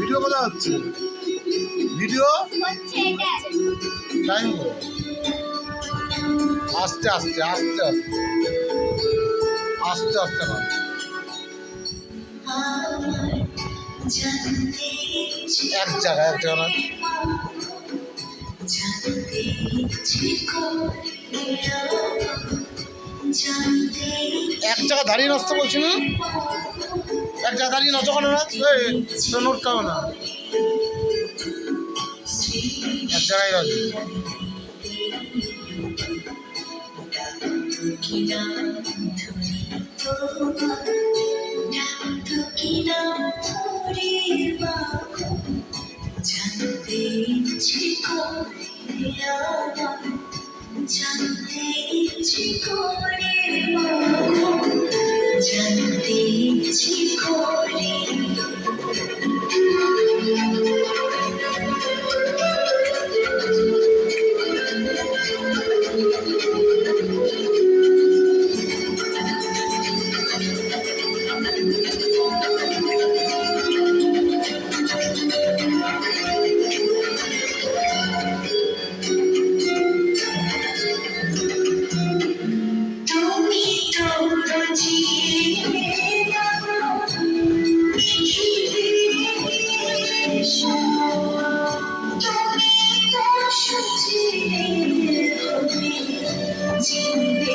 Video কথা হচ্ছে? Video? Time আস্তে আস্তে আস্তে আস্তে আস্তে আস্তে এক জায়গায়, এক জায়গা এক জায়গা দাঁড়িয়ে নাচতে বলছি না? এক জায়গা দাঁড়িয়ে নাচো কেন না নোট খাবে না। এক জায়গায় করে জানতে ইচ্ছে করে জানতে ইচ্ছে করে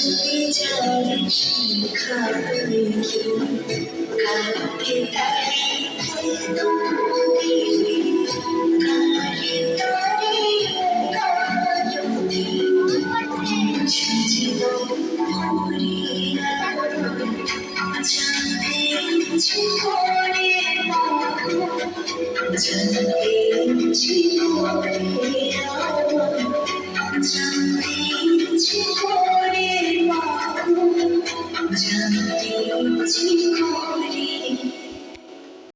কাঁদতে দৌড়ে কারে তারে কাঁদতে ছিল ভরে জানতে